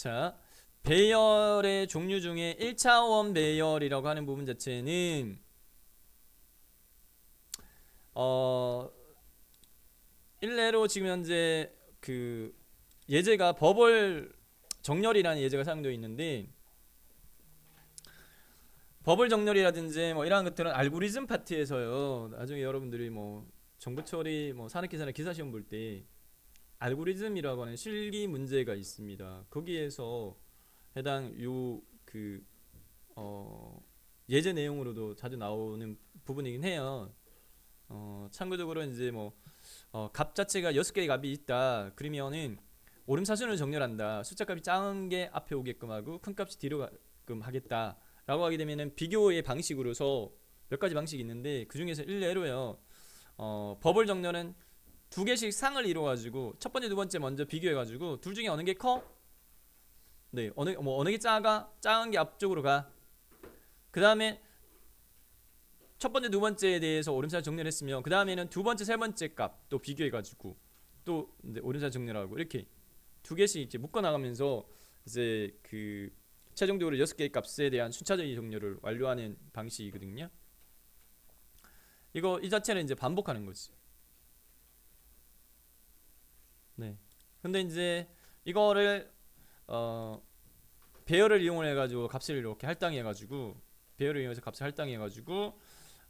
자, 배열의 종류 중에 1차원 배열이라고 하는 부분 자체는 어 일례로 지금 현재 그 예제가 버벌 정렬이라는 예제가 사용되어 있는데 버블 정렬이라든지 뭐 이러한 것들은 알고리즘 파트에서요. 나중에 여러분들이 뭐 정보 처리 뭐 산업기사나 기사 시험 볼때 알고리즘이라고 하는 실기 문제가 있습니다. 거기에서 해당 요 그 어, 예제 내용으로도 자주 나오는 부분이긴 해요. 어, 참고적으로 이제 뭐 어, 값 자체가 여섯 개의 값이 있다. 그러면은 오름사순을 정렬한다. 숫자 값이 작은 게 앞에 오게끔 하고 큰 값이 뒤로 가끔 하겠다. 라고 하게 되면은 비교의 방식으로서 몇 가지 방식이 있는데 그 중에서 일례로요. 어, 버블 정렬은 두 개씩 상을 이뤄 가지고 첫 번째 두 번째 먼저 비교해 가지고 둘 중에 어느 게 커? 네, 어느 뭐 어느 게 작아? 작은 게 앞쪽으로 가. 그 다음에 첫 번째 두 번째에 대해서 오름살 정렬 했으면 그 다음에는 두 번째 세 번째 값 또 비교해 가지고 또 오름살 정렬하고 이렇게 두 개씩 이제 묶어 나가면서 이제 그 최종적으로 여섯 개의 값에 대한 순차적인 정렬을 완료하는 방식이거든요. 이거 이 자체는 이제 반복하는 거지. 네. 근데 이제 이거를 어 배열을 이용해 가지고 값을 이렇게 할당해 가지고 배열을 이용해서 값을 할당해 가지고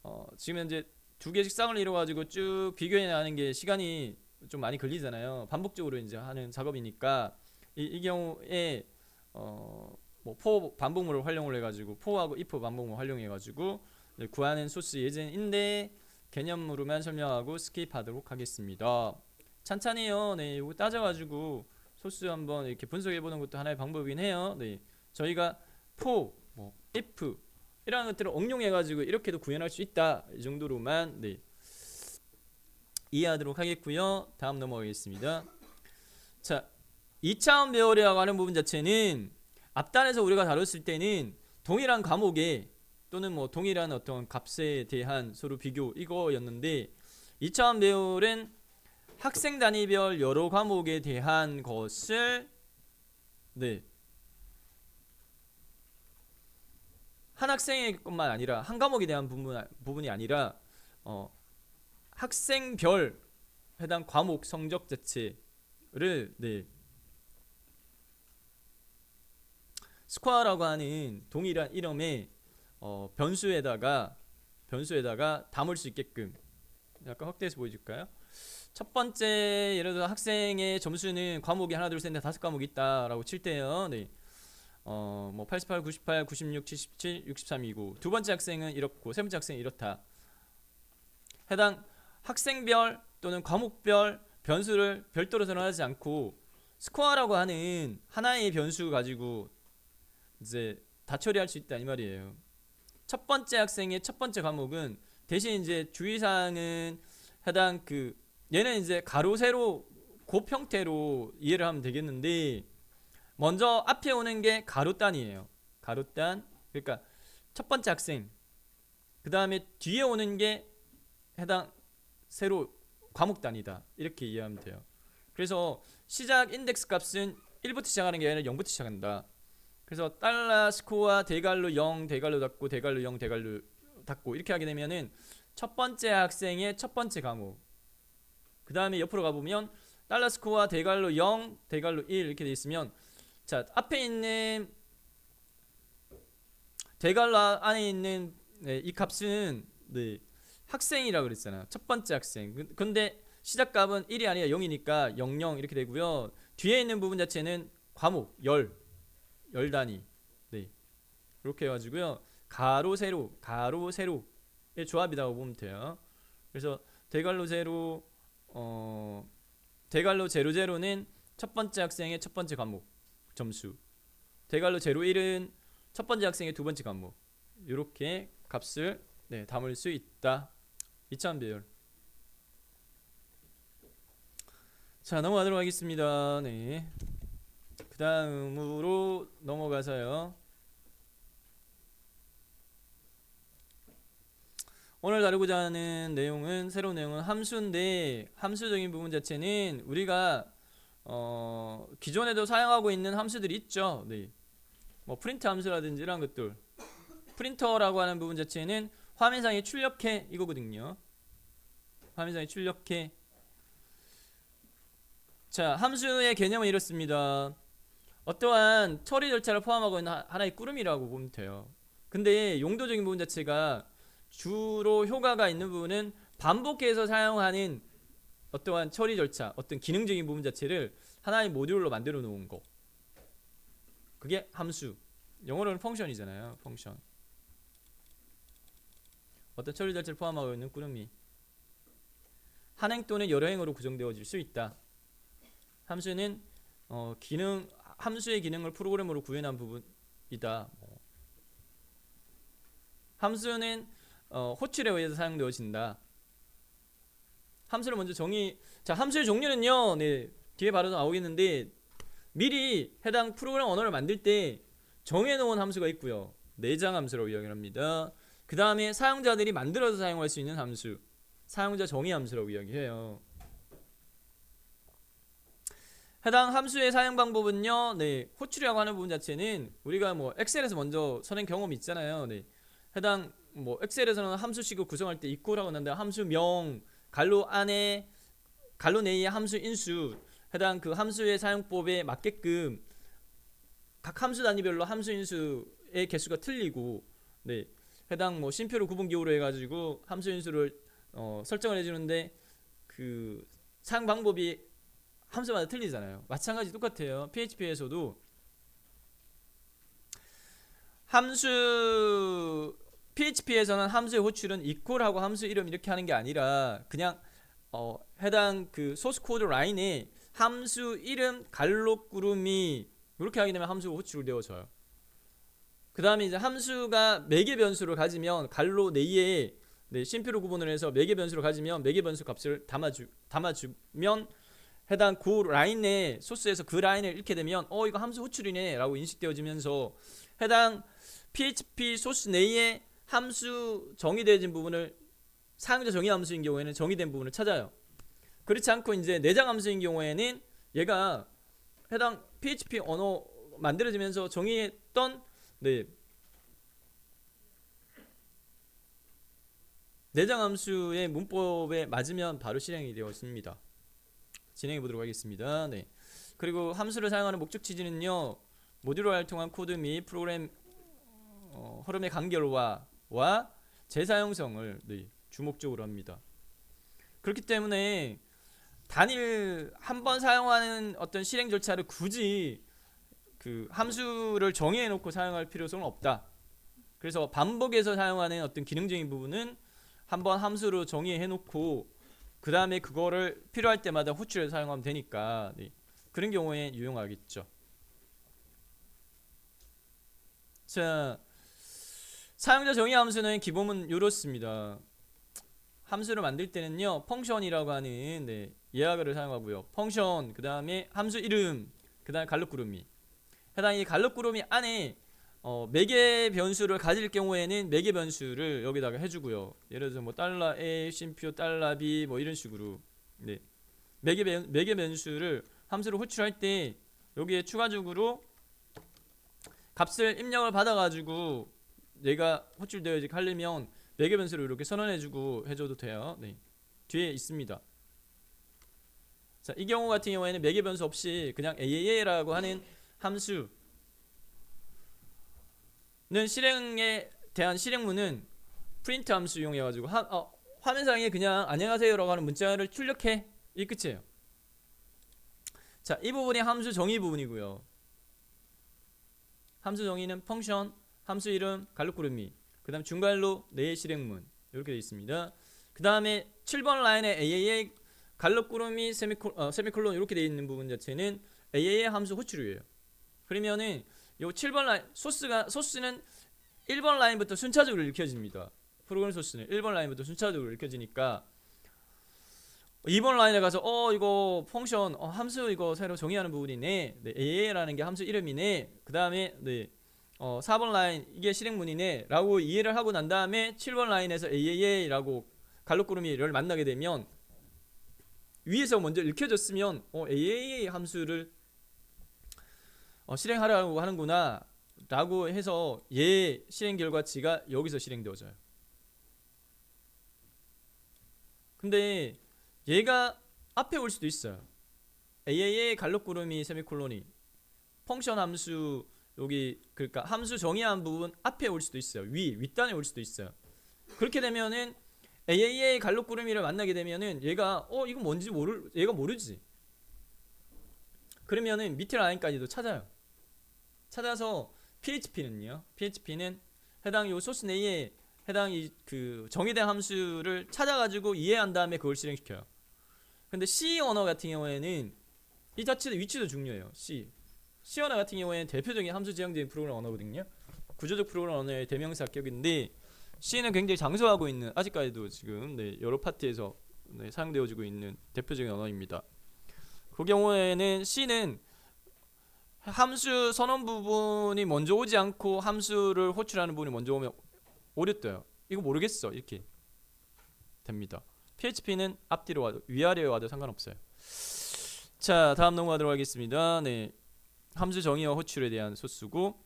어 지금 현재 두 개씩 쌍을 이뤄 가지고 쭉 비교해 나가는 게 시간이 좀 많이 걸리잖아요. 반복적으로 이제 하는 작업이니까 이, 이 경우에 어뭐포 반복물을 활용을 해 가지고 포하고 if 반복물 활용해 가지고 네, 구하는 소스 예제인데 개념으로만 설명하고 스킵하도록 하겠습니다. 찬찬히요. 네, 이거 따져가지고 소스 한번 이렇게 분석해보는 것도 하나의 방법이긴 해요. 네, 저희가 for, 뭐 if 이런 것들을 응용해가지고 이렇게도 구현할 수 있다 이 정도로만 네, 이해하도록 하겠고요. 다음 넘어가겠습니다. 자, 2차원 배열이라고 하는 부분 자체는 앞단에서 우리가 다뤘을 때는 동일한 과목에 또는 뭐 동일한 어떤 값에 대한 서로 비교 이거였는데 2차원 배열은 학생 단위별 여러 과목에 대한 것을 네. 한 학생의 것만 아니라 한 과목에 대한 부분 부분이 아니라 어 학생별 해당 과목 성적 자체를 네. 스코어라고 하는 동일한 이름의 어, 변수에다가 변수에다가 담을 수 있게끔 약간 확대해서 보여줄까요? 첫 번째 예를 들어 학생의 점수는 과목이 하나 둘 셋 넷 다섯 과목 있다라고 칠 때요. 네. 어, 뭐 88, 98, 96, 77, 63이고 두 번째 학생은 이렇고 세 번째 학생은 이렇다. 해당 학생별 또는 과목별 변수를 별도로 전환하지 않고 스코어라고 하는 하나의 변수 가지고 이제 다 처리할 수 있다 이 말이에요. 첫 번째 학생의 첫 번째 과목은 대신 이제 주의사항은 해당 그 얘는 이제 가로 세로 곱 형태로 이해를 하면 되겠는데 먼저 앞에 오는 게 가로단이에요. 가로단 그러니까 첫 번째 학생 그 다음에 뒤에 오는 게 해당 세로 과목 단위다 이렇게 이해하면 돼요. 그래서 시작 인덱스 값은 1부터 시작하는 게 아니라 0부터 시작한다. 그래서 달러 스코어 대갈로 0 대갈로 닫고 대갈로 0 대갈로 닫고 이렇게 하게 되면은 첫 번째 학생의 첫 번째 과목 그 다음에 옆으로 가보면 달러 스코어 대갈로 0 대갈로 1 이렇게 돼 있으면 자 앞에 있는 대갈로 안에 있는 네, 이 값은 네, 학생이라고 그랬잖아요 첫 번째 학생. 그- 근데 시작값은 1이 아니라 0이니까 00 이렇게 되고요. 뒤에 있는 부분 자체는 과목 열 열 단위. 네. 이렇게 해가지고요. 가로 세로 가로 세로의 조합이라고 보면 돼요. 그래서 대갈로 제로 어 대갈로 제로 제로는 첫 번째 학생의 첫 번째 과목 점수. 대갈로 제로 1은 첫 번째 학생의 두 번째 과목. 이렇게 값을 네, 담을 수 있다. 2차원 배열. 자 넘어가도록 하겠습니다. 네. 그 다음으로 넘어가서요 오늘 다루고자 하는 내용은 새로운 내용은 함수인데 함수적인 부분 자체는 우리가 어, 기존에도 사용하고 있는 함수들이 있죠. 네. 뭐 프린트 함수라든지 이런 것들. 프린터라고 하는 부분 자체는 화면상에 출력해 이거거든요. 화면상에 출력해. 자, 함수의 개념은 이렇습니다. 어떠한 처리 절차를 포함하고 있는 하- 하나의 꾸름이라고 보면 돼요. 근데 용도적인 부분 자체가 주로 효과가 있는 부분은 반복해서 사용하는 어떠한 처리 절차, 어떤 기능적인 부분 자체를 하나의 모듈로 만들어 놓은 거. 그게 함수. 영어로는 펑션이잖아요. 펑션. 어떤 처리 절차를 포함하고 있는 꾸름이 한행 또는 여러 행으로 구성되어질 수 있다. 함수는 어, 기능 함수의 기능을 프로그램으로 구현한 부분이다. 뭐. 함수는 어, 호출에 의해서 사용되어진다. 함수를 먼저 정의 자 함수의 종류는요 네 뒤에 바로 나오겠는데 미리 해당 프로그램 언어를 만들 때 정해놓은 함수가 있고요. 내장 함수라고 이야기를 합니다. 그 다음에 사용자들이 만들어서 사용할 수 있는 함수 사용자 정의 함수라고 이야기해요. 해당 함수의 사용 방법은요 네 호출이라고 하는 부분 자체는 우리가 뭐 엑셀에서 먼저 선행 경험이 있잖아요. 네 해당 뭐 엑셀에서는 함수식을 구성할 때 이퀄하고 하는데 함수명 갈로 안에 갈로 내의 함수 인수 해당 그 함수의 사용법에 맞게끔 각 함수 단위별로 함수 인수의 개수가 틀리고 네 해당 뭐 심표를 구분 기호로 해가지고 함수 인수를 어, 설정을 해주는데 그 사용 방법이 함수마다 틀리잖아요. 마찬가지 똑같아요. PHP에서도 함수 PHP에서는 함수의 호출은 이퀄하고 함수 이름 이렇게 하는 게 아니라 그냥 어, 해당 그 소스 코드 라인에 함수 이름 갈로 꾸름이 이렇게 하게 되면 함수 호출을 되어져요. 그 다음에 이제 함수가 매개 변수를 가지면 갈로 내에 네, 심표를 구분을 해서 매개 변수를 가지면 매개 변수 값을 담아주 담아주면 해당 그 라인에 소스에서 그 라인을 읽게 되면 어 이거 함수 호출이네 라고 인식되어지면서 해당 PHP 소스 내에 함수 정의되어진 부분을 사용자 정의 함수인 경우에는 정의된 부분을 찾아요. 그렇지 않고 이제 내장 함수인 경우에는 얘가 해당 PHP 언어 만들어지면서 정의했던 네 내장 함수의 문법에 맞으면 바로 실행이 되었습니다. 진행해 보도록 하겠습니다. 네. 그리고 함수를 사용하는 목적 취지는요. 모듈화를 통한 코드 및 프로그램 어, 흐름의 간결화 와 재사용성을 네, 주목적으로 합니다. 그렇기 때문에 단일 한 번 사용하는 어떤 실행 절차를 굳이 그 함수를 정의해 놓고 사용할 필요성은 없다. 그래서 반복해서 사용하는 어떤 기능적인 부분은 한 번 함수로 정의해 놓고 그 다음에 그거를 필요할 때마다 호출해서 사용하면 되니까 네. 그런 경우에 유용하겠죠. 자, 사용자 정의 함수는 기본은 이렇습니다. 함수를 만들 때는요, 펑션이라고 하는 네, 예약어를 사용하고요. 펑션, 그 다음에 함수 이름, 그 다음에 갈록구름이. 해당 이 갈록구름이 안에 어, 매개 변수를 가질 경우에는 매개 변수를 여기다가 해주고요. 예를 들어서 뭐 달러 a, 쉼표 달러 b 뭐 이런 식으로 네. 매개 변, 매개 변수를 함수로 호출할 때 여기에 추가적으로 값을 입력을 받아가지고 얘가 호출되어지 하려면 매개 변수를 이렇게 선언해주고 해줘도 돼요. 네. 뒤에 있습니다. 자, 이 경우 같은 경우에는 매개 변수 없이 그냥 AA라고 하는 함수 는 실행에 대한 실행문은 프린트 함수 이용해 가지고 어, 화면상에 그냥 안녕하세요라고 하는 문자를 출력해 이 끝이에요. 자, 이 부분이 함수 정의 부분이고요. 함수 정의는 펑션, 함수 이름, 갈록 구름이, 그 다음 중괄로 내의 실행문 이렇게 되어 있습니다. 그 다음에 7번 라인에 AAA 갈록 구름이 세미콜, 어, 세미콜론 이렇게 되어 있는 부분 자체는 AAA 함수 호출이에요. 그러면은 요 7번 라인 소스가 소스는 1번 라인부터 순차적으로 읽혀집니다. 프로그램 소스는 1번 라인부터 순차적으로 읽혀지니까 2번 라인에 가서 어 이거 펑션 어, 함수 이거 새로 정의하는 부분이네. 네, AA라는 게 함수 이름이네. 그 다음에 네. 어, 4번 라인 이게 실행문이네 라고 이해를 하고 난 다음에 7번 라인에서 AAA라고 갈록구름이를 만나게 되면 위에서 먼저 읽혀졌으면 어, AAA 함수를 어, 실행하라고 하는구나 라고 해서 얘 실행 결과치가 여기서 실행되어져요. 근데 얘가 앞에 올 수도 있어요. AAA 갈록구름이 세미콜론이 펑션 함수 여기 그러니까 함수 정의한 부분 앞에 올 수도 있어요. 위 윗단에 올 수도 있어요. 그렇게 되면은 AAA 갈록구름이를 만나게 되면은 얘가 어 이거 뭔지 모를 얘가 모르지. 그러면은 밑에 라인까지도 찾아요. 찾아서 PHP는요. PHP는 해당 요 소스 내에 해당 이 그 정의된 함수를 찾아가지고 이해한 다음에 그걸 실행시켜요. 근데 C 언어 같은 경우에는 이 자체의 위치도 중요해요. C. 언어 같은 경우에는 대표적인 함수 지향적인 프로그램 언어거든요. 구조적 프로그램 언어의 대명사 격인데 C는 굉장히 장수하고 있는 아직까지도 지금 네, 여러 파트에서 네, 사용되어지고 있는 대표적인 언어입니다. 그 경우에는 C는 함수 선언 부분이 먼저 오지 않고 함수를 호출하는 부분이 먼저 오면 오렸어요. 이거 모르겠어 이렇게 됩니다. PHP는 앞뒤로 와도 위아래에 와도 상관없어요. 자 다음 넘어가도록 하겠습니다. 네 함수 정의와 호출에 대한 소수고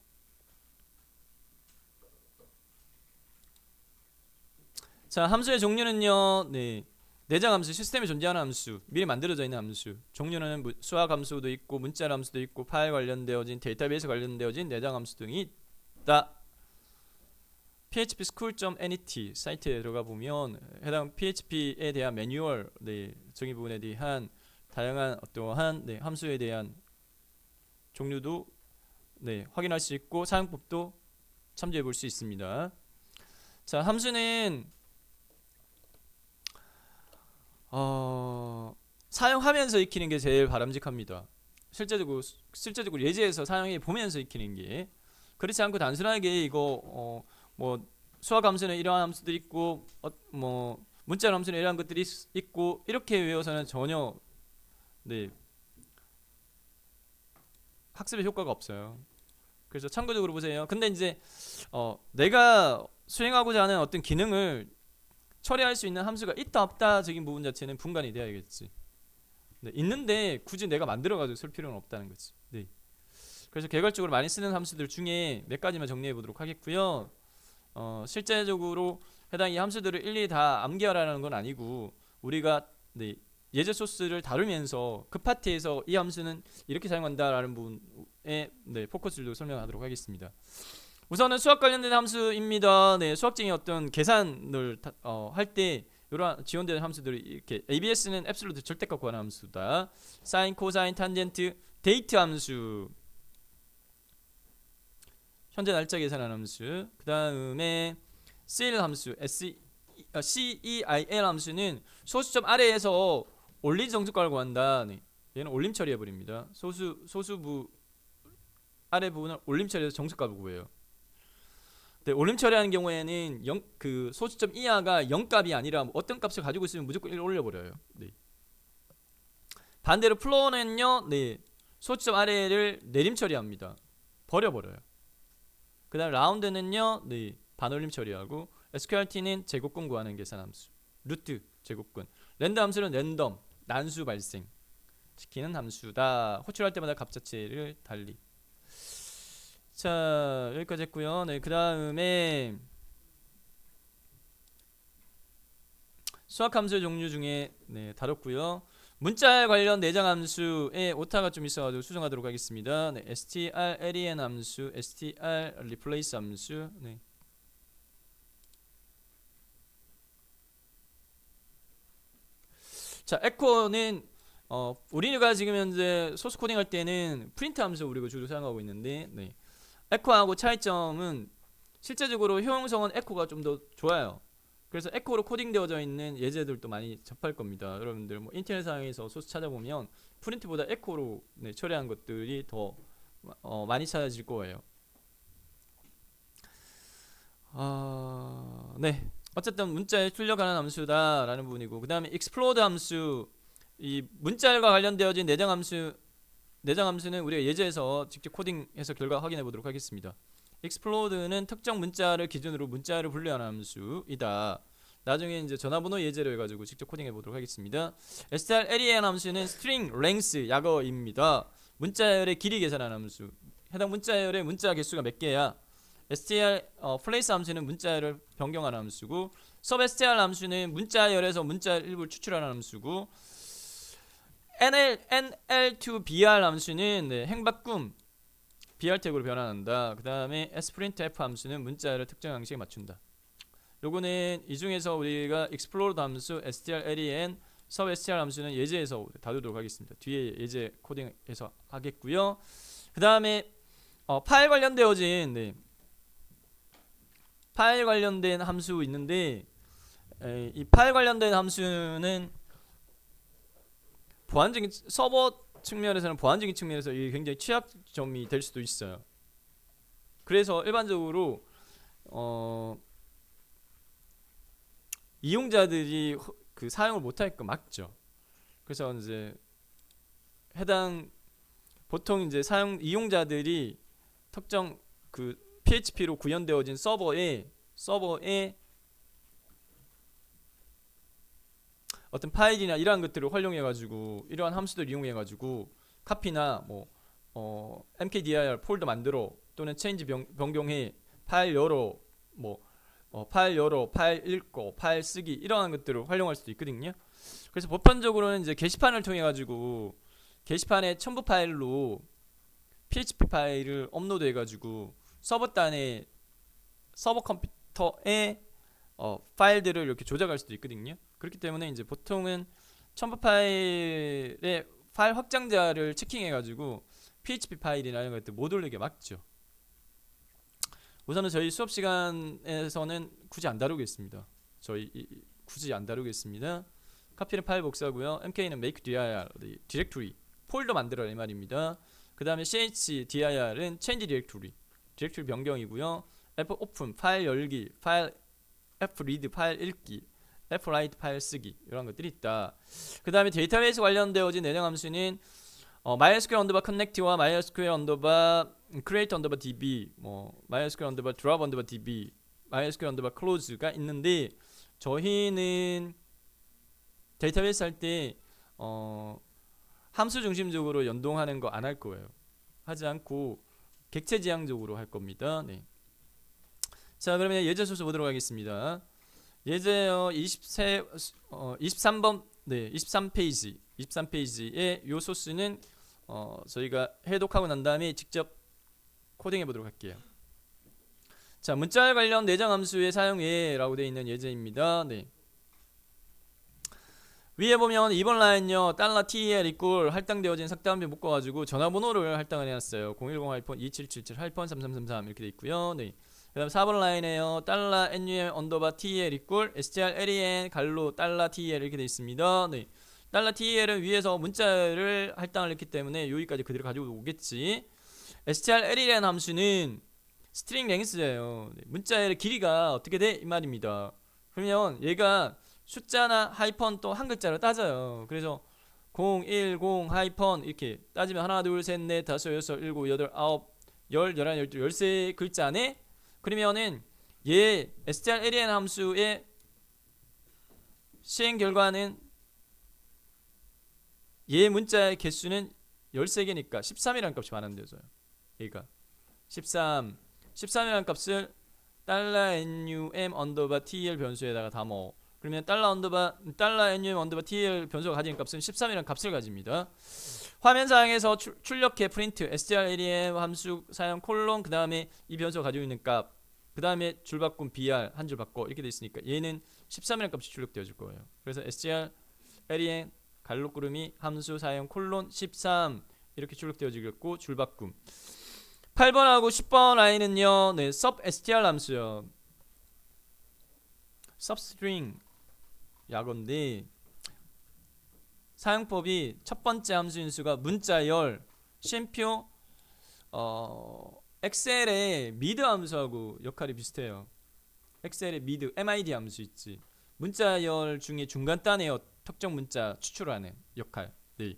자 함수의 종류는요. 네 내장 함수 시스템에 존재하는 함수 미리 만들어져 있는 함수 종류는 무- 수학 함수도 있고 문자 함수도 있고 파일 관련되어진 데이터베이스 관련되어진 내장 함수 등이 있다. phpschool.net 사이트에 들어가 보면 해당 PHP에 대한 매뉴얼 네, 정의 부분에 대한 다양한 어떠한 네, 함수에 대한 종류도 네, 확인할 수 있고 사용법도 참조해 볼 수 있습니다. 자, 함수는 어, 사용하면서 익히는 게 제일 바람직합니다. 실제적으로 실제적으로 예제에서 사용해 보면서 익히는 게 그렇지 않고 단순하게 이거 어, 뭐 수학 함수는 이러한 함수들이 있고 어, 뭐 문자 함수는 이러한 것들이 있- 있고 이렇게 외워서는 전혀 네 학습의 효과가 없어요. 그래서 참고적으로 보세요. 근데 이제 어, 내가 수행하고자 하는 어떤 기능을 처리할 수 있는 함수가 있다 없다적인 부분 자체는 분간이 돼야겠지. 네, 있는데 굳이 내가 만들어 가지고 쓸 필요는 없다는 거지. 네. 그래서 개괄적으로 많이 쓰는 함수들 중에 몇 가지만 정리해 보도록 하겠고요. 어, 실제적으로 해당 이 함수들을 일일이 다 암기하라는 건 아니고 우리가 네, 예제 소스를 다루면서 그 파트에서 이 함수는 이렇게 사용한다라는 부분에 네, 포커스를 설명하도록 하겠습니다. 우선은 수학 관련된 함수입니다. 네, 수학적인 어떤 계산을 어, 할때 이러한 지원되는 함수들이 이렇게 ABS는 앱솔루트 절대값 구하는 함수다. 사인, 코사인, 탄젠트, 데이트 함수. 현재 날짜 계산하는 함수. 그다음에 CL 함수, S 어, CEIL 함수는 소수점 아래에서 올린 정수값을 구한다. 네. 얘는 올림 처리해 버립니다. 소수 소수부 아래 부분을 올림 처리해서 정수값을 구해요. 네, 올림 처리하는 경우에는 0, 그 소수점 이하가 0값이 아니라 뭐 어떤 값을 가지고 있으면 무조건 1 올려 버려요. 네. 반대로 플로어는요, 네, 소수점 아래를 내림 처리합니다. 버려 버려요. 그다음 라운드는요, 네, 반올림 처리하고 SQRT는 제곱근 구하는 계산 함수, 루트 제곱근, 랜드 함수는 랜덤 난수 발생 시키는 함수다. 호출할 때마다 값 자체를 달리. 자 여기까지 했고요. 네, 그 다음에 수학 함수 종류 중에 네, 다뤘고요. 문자 관련 내장 함수에 오타가 좀 있어가지고 수정하도록 하겠습니다. 네, str len 함수, str replace 함수. 네. 자, 에코는 어, 우리가 지금 현재 소스 코딩 할 때는 프린트 함수 우리가 주로 사용하고 있는데, 네. 에코하고 차이점은 실제적으로 효용성은 에코가 좀 더 좋아요. 그래서 에코로 코딩되어져 있는 예제들도 많이 접할 겁니다. 여러분들 뭐 인터넷상에서 소스 찾아보면 프린트보다 에코로 네, 처리한 것들이 더 어, 많이 찾아질 거예요. 아, 네. 어쨌든 문자에 출력하는 함수다라는 부분이고 그 다음에 explode 함수 이 문자열과 관련되어진 내장 함수 내장 함수는 우리가 예제에서 직접 코딩해서 결과 확인해 보도록 하겠습니다. explode는 특정 문자를 기준으로 문자를 분류하는 함수이다. 나중에 이제 전화번호 예제로 해가지고 직접 코딩해 보도록 하겠습니다. str len 함수는 string length 약어입니다. 문자열의 길이 계산하는 함수. 해당 문자열의 문자 개수가 몇 개야? Str 어, place 함수는 문자열을 변경하는 함수고 sub str 함수는 문자열에서 문자 일부를 추출하는 함수고 nl nl to br 함수는 네, 행바꿈 br 태그로 변환한다. 그 다음에 sprint f 함수는 문자열을 특정 양식에 맞춘다. 요거는 이 중에서 우리가 explode 함수, str, len, sub str 함수는 예제에서 다루도록 하겠습니다. 뒤에 예제 코딩에서 하겠고요. 그 다음에 어, 파일 관련되어진 네. 파일 관련된 함수 있는데 에, 이 파일 관련된 함수는 보안적인 서버 측면에서는 보안적인 측면에서 이게 굉장히 취약점이 될 수도 있어요. 그래서 일반적으로 어 이용자들이 허- 그 사용을 거 맞죠. 그래서 이제 해당 보통 이제 사용 이용자들이 특정 그 PHP로 구현되어진 서버에 서버에 어떤 파일이나 이러한 것들을 활용해 가지고 이러한 함수들 이용해 가지고 카피나 뭐 어, mkdir 폴더 만들어 또는 체인지 변, 변경해 파일 열어 뭐 어, 파일 열어 파일 읽고 파일 쓰기 이러한 것들을 활용할 수도 있거든요. 그래서 보편적으로는 이제 게시판을 통해 가지고 게시판에 첨부 파일로 PHP 파일을 업로드 해 가지고 서버 단에 서버 컴퓨터에 어, 파일들을 이렇게 조작할 수도 있거든요. 그렇기 때문에 이제 보통은 첨부 파일의 파일 확장자를 체킹해가지고 PHP 파일이나 이런 것들 못 올리게 막죠. 우선은 저희 수업 시간에서는 굳이 안 다루겠습니다. 저희 굳이 안 다루겠습니다. 카피는 파일 복사고요. MK는 make dir 디렉토리 폴더 만들어 이 말입니다. 그 다음에 chdir은 change directory 디렉토리 변경이고요. f open 파일 열기, 파일 f read 파일 읽기, f write 파일 쓰기 이런 것들이 있다. 그 다음에 데이터베이스 관련되어진 내용 함수는 어, MySQL 언더바 connect와 MySQL 언더바 create 언더바 db, 뭐 MySQL 언더바 drop 언더바 db, MySQL 언더바 close가 있는데 저희는 데이터베이스 할때 어, 함수 중심적으로 연동하는 거 안 할 거예요. 하지 않고 객체 지향적으로 할 겁니다. 네. 자, 그러면 예제 소스 보도록 하겠습니다. 예제요 23 어, 23번 네, 23페이지. 23페이지의 요 소스는 어, 저희가 해독하고 난 다음에 직접 코딩해 보도록 할게요. 자, 문자 관련 내장 함수의 사용 예라고 되어 있는 예제입니다. 네. 위에 보면 이번 라인요 달러 .tel 이꼴 할당되어진 삭제함에 묶어가지고 전화번호를 할당을 해놨어요 010-2777-3333 이렇게 돼 있고요 네. 그 다음 4번 라인에요 달러 num 언더바 tel 이꼴 str len 갈로 달러 tel 이렇게 돼 있습니다 네. 달러 tel은 위에서 문자를 할당을 했기 때문에 여기까지 그대로 가지고 오겠지 str len 함수는 스트링 랭스예요 네. 문자의 길이가 어떻게 돼? 이 말입니다 그러면 얘가 숫자나 하이펀 또한 글자로 따져요. 그래서 0, 1, 0, 하이펀 이렇게 따지면 하나, 둘, 셋, 넷, 다섯, 여섯, 일곱, 여덟, 아홉, 열, 열한, 열둘, 열세 글자네. 그러면은 얘 str len 함수의 시행 결과는 얘 문자의 개수는 13개니까 13이라는 값이 많은데요. 얘가 13 13이라는 값을 달러 num 언더바 tel 변수에다가 담어 그러면 달러 언더바 달러 num 언더바 tel 변수가 가진 값은 13이라는 값을 가집니다. 화면 상에서 출, 출력해 프린트 strlen 함수 사용 콜론 그 다음에 이 변수가 가지고 있는 값, 그 다음에 줄 바꿈 br 한 줄 바꿔 이렇게 돼 있으니까 얘는 13이라는 값이 출력되어질 거예요. 그래서 strlen 갈록구름이 함수 사용 콜론 13 이렇게 출력되어지겠고 줄 바꿈. 8번하고 10번 라인은요, 네, sub str 함수요. substring 약어인데 사용법이 첫 번째 함수 인수가 문자열 쉼표 어 엑셀의 미드 함수하고 역할이 비슷해요. 엑셀의 미드 MID 함수 있지. 문자열 중에 중간 단에요 특정 문자 추출하는 역할. 네.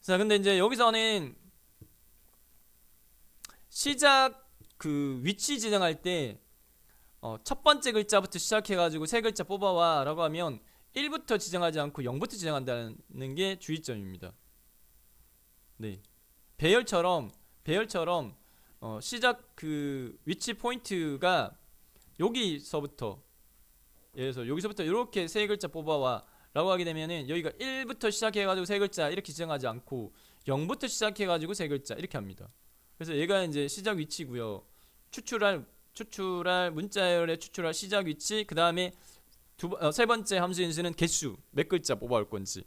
자, 근데 이제 여기서는 시작 그 위치 지정할 때 어, 첫 번째 글자부터 시작해가지고 세 글자 뽑아와 라고 하면 1부터 지정하지 않고 0부터 지정한다는 게 주의점입니다. 네, 배열처럼 배열처럼 어, 시작 그 위치 포인트가 여기서부터 들어서 여기서부터 이렇게 세 글자 뽑아와 라고 하게 되면은 여기가 1부터 시작해가지고 세 글자 이렇게 지정하지 않고 0부터 시작해가지고 세 글자 이렇게 합니다. 그래서 얘가 이제 시작 위치고요. 추출할 추출할 문자열의 추출할 시작 위치 그 다음에 두세 번째 함수 인수는 개수 몇 글자 뽑아올 건지.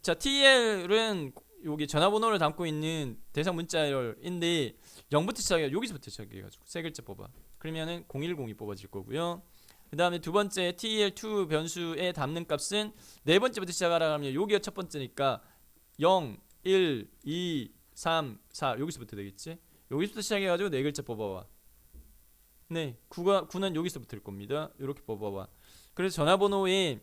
자 TL은 여기 전화번호를 담고 있는 대상 문자열인데 0부터 시작해 여기서부터 시작해가지고 세 글자 뽑아. 그러면은 010이 뽑아질 거고요. 그 다음에 두 번째 TEL2 변수에 담는 값은 네 번째부터 시작하라 하면 여기가 첫 번째니까 0, 1, 2, 3, 4 여기서부터 되겠지? 여기서부터 시작해가지고 네 글자 뽑아와. 네, 9가 9는 여기서부터일 겁니다. 이렇게 뽑아와. 그래서 전화번호에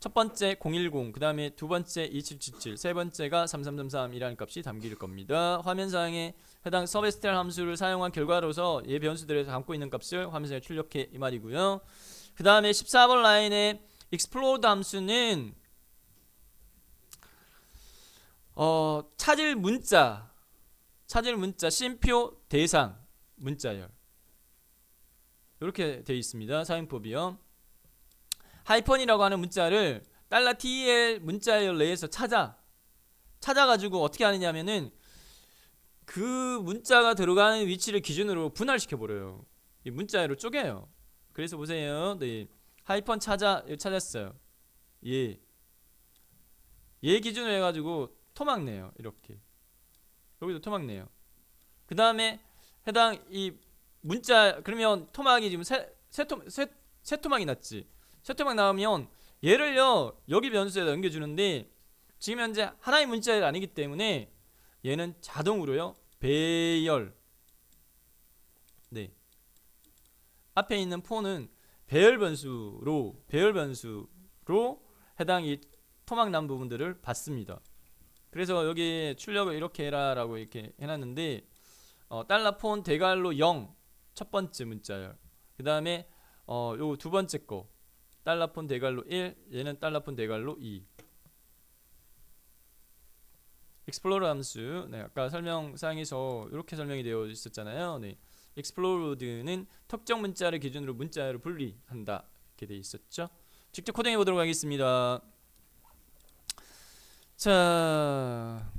첫 번째 010, 그 다음에 두 번째 2777, 세 번째가 3333이라는 값이 담길 겁니다. 화면상에 해당 서베스텔 함수를 사용한 결과로서 얘 변수들에서 담고 있는 값을 화면상에 출력해 이 말이고요. 그 다음에 14번 라인에 explode 함수는 어, 찾을 문자, 찾을 문자, 심표, 대상, 문자열 이렇게 되어 있습니다. 사용법이요. 하이펀이라고 하는 문자를 달러 TEL 문자열 내에서 찾아 찾아가지고 어떻게 하느냐면은 그 문자가 들어가는 위치를 기준으로 분할시켜 버려요. 이 문자열을 쪼개요. 그래서 보세요. 네. 하이펀 찾아 찾았어요. 예. 얘 기준으로 해가지고 토막 내요. 이렇게. 여기도 토막 내요. 그 다음에 해당 이 문자 그러면 토막이 지금 세 토막이 났지. 세 토막 나오면 얘를요 여기 변수에다 넘겨주는데 지금 현재 하나의 문자가 아니기 때문에 얘는 자동으로요 배열 네 앞에 있는 폰은 배열 변수로 배열 변수로 해당 이 토막 난 부분들을 받습니다. 그래서 여기 출력을 이렇게 해라라고 이렇게 해놨는데 어, 달러 폰 대괄로 0 첫 번째 문자열. 그 다음에 어, 요두 번째 거. 달러 폰 대괄로 1 얘는 달러 폰 대괄로 2 익스플로러 함수. 네, 아까 설명사항에서 이렇게 설명이 되어 있었잖아요. 네. explored는 특정 문자를 기준으로 문자열을 분리한다. 이렇게 되어 있었죠. 직접 코딩해 보도록 하겠습니다. 자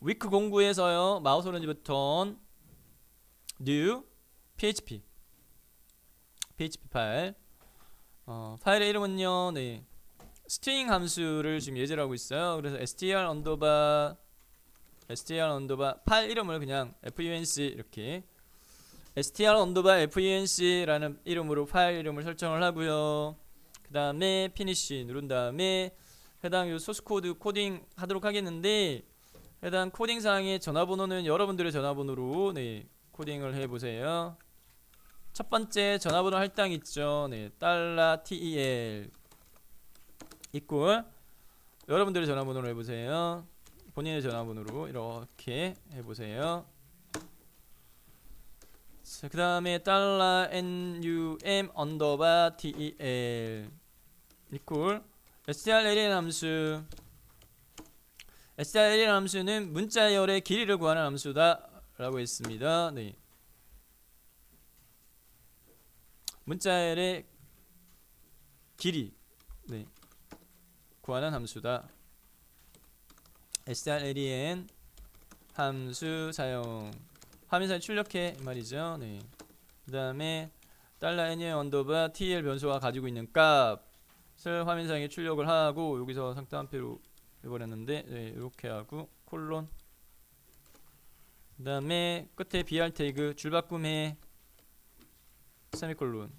위크 공구에서요 마우스 오른지 버튼 new php php 파일. 어, 파일의 이름은요 네. 스트링 함수를 지금 예제로 하고 있어요. 그래서 str 언더바 str 언더바 파일 이름을 그냥 func 이렇게. Str 언더바 func라는 이름으로 파일 이름을 설정을 하고요. 그 다음에 finish 누른 다음에 해당 요 소스 코드 코딩 하도록 하겠는데 해당 코딩 사항의 전화번호는 여러분들의 전화번호로 네, 코딩을 해보세요. 첫 번째 전화번호 할당 있죠. 네, 달러 TEL 이꼴 여러분들의 전화번호로 해보세요. 본인의 전화번호로 이렇게 해보세요. 자, 그 다음에 달러 NUM 언더바 TEL 이꼴 strlen 함수 strlen 함수는 문자열의 길이를 구하는 함수다라고 했습니다. 네. 문자열의 길이 네. 구하는 함수다. strlen 함수 사용 화면상에 출력해 이 말이죠. 네. 그 다음에 달러 n 언더바 tl 변수가 가지고 있는 값을 화면상에 출력을 하고 여기서 상따옴표로 해버렸는데 네, 이렇게 하고 콜론. 그 다음에 끝에 br 태그 줄바꿈해. 세미콜론.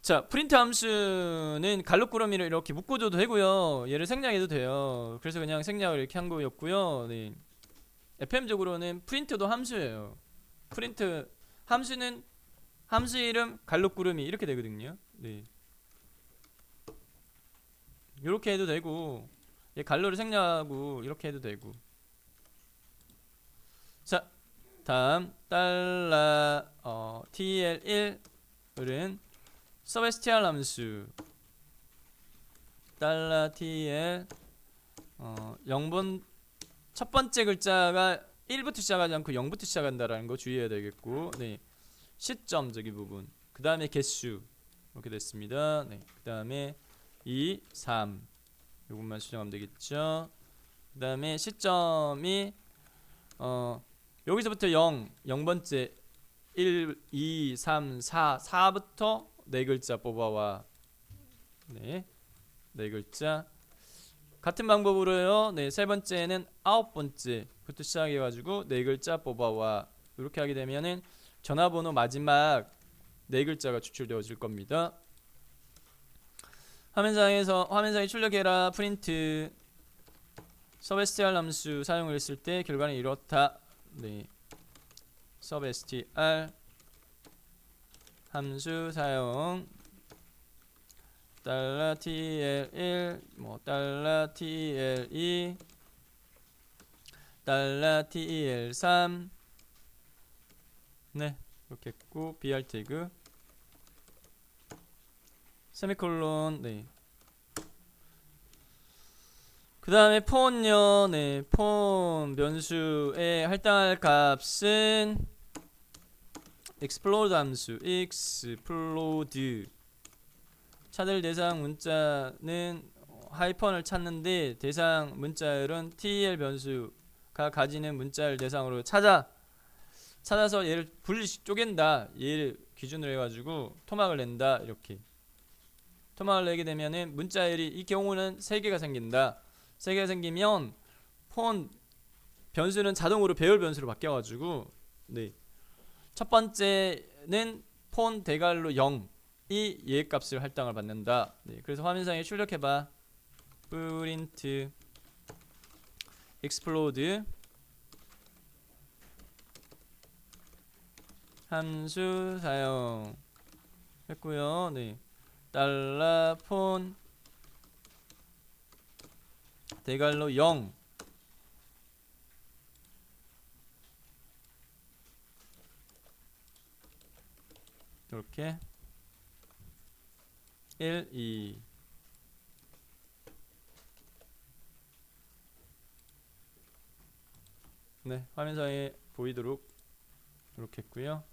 자 프린트 함수는 갈록 꾸러미를 이렇게 묶어줘도 되고요. 얘를 생략해도 돼요. 그래서 그냥 생략을 이렇게 한 거였고요. 네. FM적으로는 프린트도 함수예요. 프린트 함수는 함수 이름 갈록구름이 이렇게 되거든요. 네. 이렇게 해도 되고 얘 갈로를 생략하고 이렇게 해도 되고. 자, 다음 달러 어, TL1은 서베스티알 함수 달러 TL 어, 0번 첫 번째 글자가 1부터 시작하지 않고 0부터 시작한다라는 거 주의해야 되겠고 네. 시점 저기 부분. 그 다음에 개수. 이렇게 됐습니다. 네. 그 다음에 2, 3 요것만 수정하면 되겠죠? 그 다음에 시점이 어 여기서부터 0 0번째 1, 2, 3, 4 4부터 네 글자 뽑아와. 네, 네 글자. 같은 방법으로요. 네, 세 번째는 아홉 번째 부터 시작해가지고 네 글자 뽑아와. 이렇게 하게 되면은 전화번호 마지막 네 글자가 추출되어질 겁니다. 화면상에서 화면상에 출력해라 프린트. 서베스티알 함수 사용을 했을 때 결과는 이렇다. 네, 서베스티알 함수 사용. 달러 TL1 뭐 달러 TL2 달러 TL3 네. 이렇게 했고 BR 태그 세미콜론 네. 그 다음에 폰요 네 폰 변수에 할당할 값은 explode 함수 explode. 찾을 대상 문자는 하이펀을 찾는데 대상 문자열은 TEL 변수가 가지는 문자열 대상으로 찾아 찾아서 얘를 분리 쪼갠다. 얘를 기준으로 해가지고 토막을 낸다. 이렇게 토막을 내게 되면은 문자열이 이 경우는 세 개가 생긴다 세 개가 생기면 폰 변수는 자동으로 배열 변수로 바뀌어 가지고 네. 첫 번째는 폰 대괄호 0이얘 값을 할당을 받는다. 네, 그래서 화면상에 출력해 봐. 프린트 explode 함수 사용 했고요. 네, 달러 폰 대괄호 0 이렇게 1, 2 네, 화면상에 보이도록 이렇게 했고요.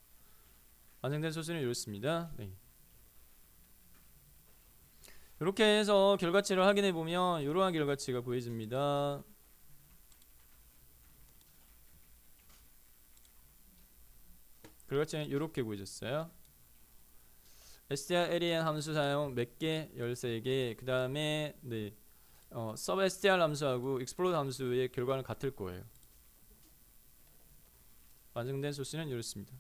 완성된 소스는 이렇습니다. 네. 이렇게 해서 결과치를 확인해 보면 이러한 결과치가 보여집니다. 결과치는 이렇게 보여졌어요. str alien 함수 사용 몇 개? 13개. 그 다음에 네. 어, sub str 함수하고 explode 함수의 결과는 같을 거예요. 완성된 소스는 이렇습니다.